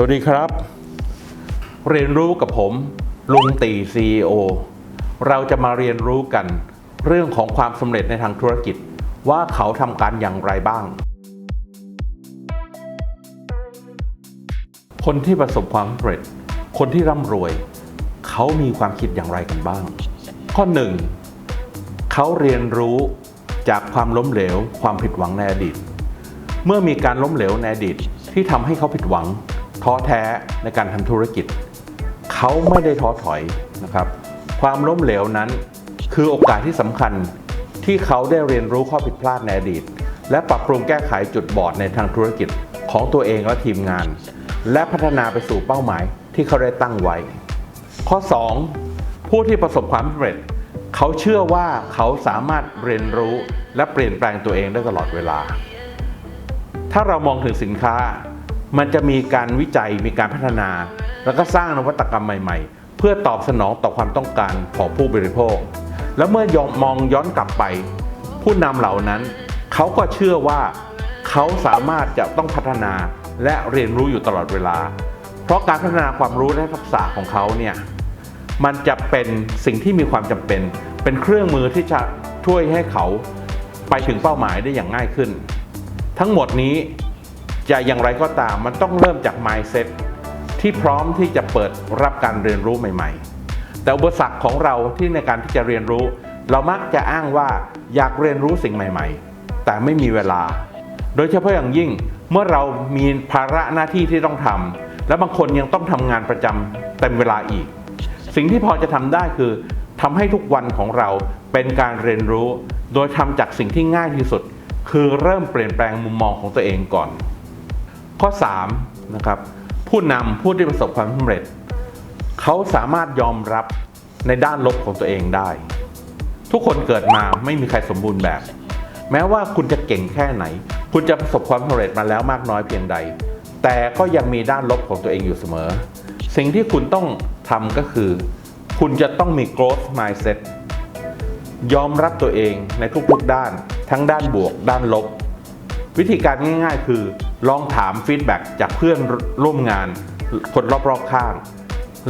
สวัสดีครับ เรียนรู้กับผม ลุงตี CEO เราจะมาเรียนรู้กัน เรื่องของความสำเร็จในทางธุรกิจ ว่าเขาทำการอย่างไรบ้าง คนที่ประสบความสำเร็จ คนที่ร่ำรวย เขามีความคิดอย่างไรกันบ้าง ข้อหนึ่งเขาเรียนรู้จากความล้มเหลว ความผิดหวังในอดีต เมื่อมีการล้มเหลวในอดีตที่ทำให้เขาผิดหวัง ท้อแท้ในการทำธุรกิจ เขาไม่ได้ท้อถอยนะครับ ความล้มเหลวนั้นคือโอกาสที่สำคัญที่เขาได้เรียนรู้ข้อผิดพลาดในอดีต และปรับปรุงแก้ไขจุดบอดในทางธุรกิจของตัวเองและทีมงาน และพัฒนาไปสู่เป้าหมายที่เขาได้ตั้งไว้ ข้อ 2 ผู้ที่ประสบความสำเร็จ เขาเชื่อว่าเขาสามารถเรียนรู้และเปลี่ยนแปลงตัวเองได้ตลอดเวลา ถ้าเรามองถึงสินค้า มันจะมีการวิจัยมีการพัฒนา แล้วก็สร้างนวัตกรรมใหม่ ๆ เพื่อตอบสนองต่อความต้องการของผู้บริโภค แล้วเมื่อยองมองย้อนกลับไป ผู้นำเหล่านั้น เขาก็เชื่อว่าเขาสามารถจะต้องพัฒนาและเรียนรู้อยู่ตลอดเวลา เพราะการพัฒนาความรู้และทักษะของเขาเนี่ยมันจะเป็นสิ่งที่มีความจำเป็น เป็นเครื่องมือที่จะช่วยให้เขาไปถึงเป้าหมายได้อย่างง่ายขึ้น ทั้งหมดนี้ จะอย่างไรก็ตามมันต้องเริ่มจาก mindset ที่พร้อมที่จะเปิดรับการเรียนรู้ใหม่ ๆ แต่อุปสรรคของเราที่ในการที่จะเรียนรู้ เรามักจะอ้างว่าอยากเรียนรู้สิ่งใหม่ ๆ แต่ไม่มีเวลา โดยเฉพาะอย่างยิ่งเมื่อเรามีภาระหน้าที่ที่ต้องทำและบางคนยังต้องทำงานประจำเต็มเวลาอีก สิ่งที่พอจะทำได้คือทำให้ทุกวันของเราเป็นการเรียนรู้ โดยทำจากสิ่งที่ง่ายที่สุด คือเริ่มเปลี่ยนแปลงมุมมองของตัวเองก่อน ข้อ3นะครับผู้นำผู้ที่ประสบความสำเร็จ เขาสามารถยอมรับในด้านลบของตัวเองได้ ทุกคนเกิดมาไม่มีใครสมบูรณ์แบบ แม้ว่าคุณจะเก่งแค่ไหน คุณจะประสบความสำเร็จมาแล้วมากน้อยเพียงใด แต่ก็ยังมีด้านลบของตัวเองอยู่เสมอ สิ่งที่คุณต้องทำก็คือ คุณจะต้องมี growth mindset ยอมรับตัวเองในทุกๆด้าน ทั้งด้านบวก ด้านลบ วิธีการง่าย ๆ คือ ลองถามฟีดแบ็กจากเพื่อนร่วมงานคนรอบๆข้าง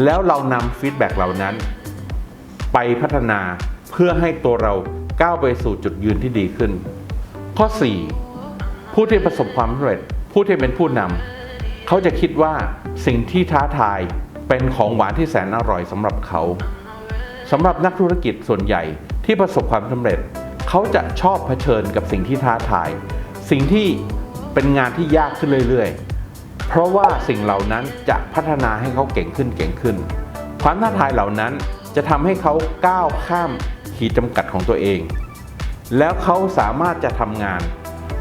แล้วเรานำฟีดแบ็กเหล่านั้น ไปพัฒนาเพื่อให้ตัวเราก้าวไปสู่จุดยืนที่ดีขึ้น ข้อ 4 ผู้ที่ประสบความสำเร็จ ผู้ที่เป็นผู้นำเขาจะคิดว่าสิ่งที่ท้าทายเป็นของหวานที่แสนอร่อยสำหรับเขาสำหรับนักธุรกิจส่วนใหญ่ที่ประสบความสำเร็จ เขาจะชอบเผชิญกับสิ่งที่ท้าทาย สิ่งที่ เป็นงานที่ยากขึ้นเรื่อยๆ เพราะว่าสิ่งเหล่านั้นจะพัฒนาให้เขาเก่งขึ้นเก่งขึ้น ความท้าทายเหล่านั้นจะทำให้เขาก้าวข้ามขีดจำกัดของตัวเอง แล้วเขาสามารถจะทำงาน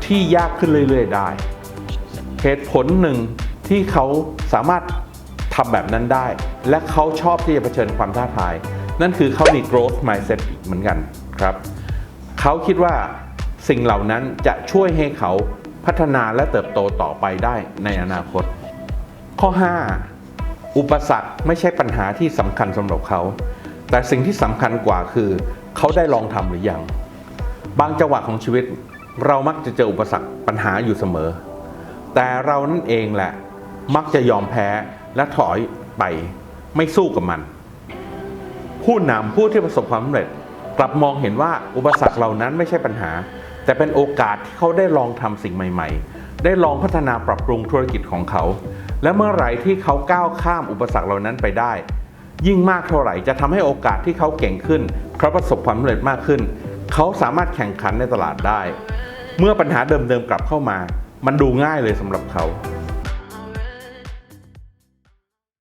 ที่ยากขึ้นเรื่อยๆ ได้ เหตุผลหนึ่งที่เขาสามารถทำแบบนั้นได้ และเขาชอบที่จะเผชิญความท้าทาย นั่นคือเขามี growth mindset เหมือนกันครับ เขาคิดว่าสิ่งเหล่านั้นจะช่วยให้เขา พัฒนาและเติบโตต่อไปได้ในอนาคต ข้อ 5 อุปสรรคไม่ใช่ปัญหาที่สำคัญสำหรับเขา แต่สิ่งที่สำคัญกว่าคือ เขาได้ลองทำหรือยัง บางจังหวะของชีวิต เรามักจะเจออุปสรรคปัญหาอยู่เสมอ แต่เรานั่นเองแหละ มักจะยอมแพ้และถอยไปไม่สู้กับมัน ผู้นำผู้ที่ประสบความสำเร็จกลับมองเห็นว่าอุปสรรคเหล่านั้นไม่ใช่ปัญหา แต่เป็นโอกาสที่เขาได้ลองทำสิ่งใหม่ ๆ ได้ลองพัฒนาปรับปรุงธุรกิจของเขา และเมื่อไหร่ที่เขาก้าวข้ามอุปสรรคเหล่านั้นไปได้ ยิ่งมากเท่าไหร่จะทำให้โอกาสที่เขาเก่งขึ้นเขาประสบความสำเร็จมากขึ้น เขาสามารถแข่งขันในตลาดได้ เมื่อปัญหาเดิมๆกลับเข้ามา มันดูง่ายเลยสำหรับเขา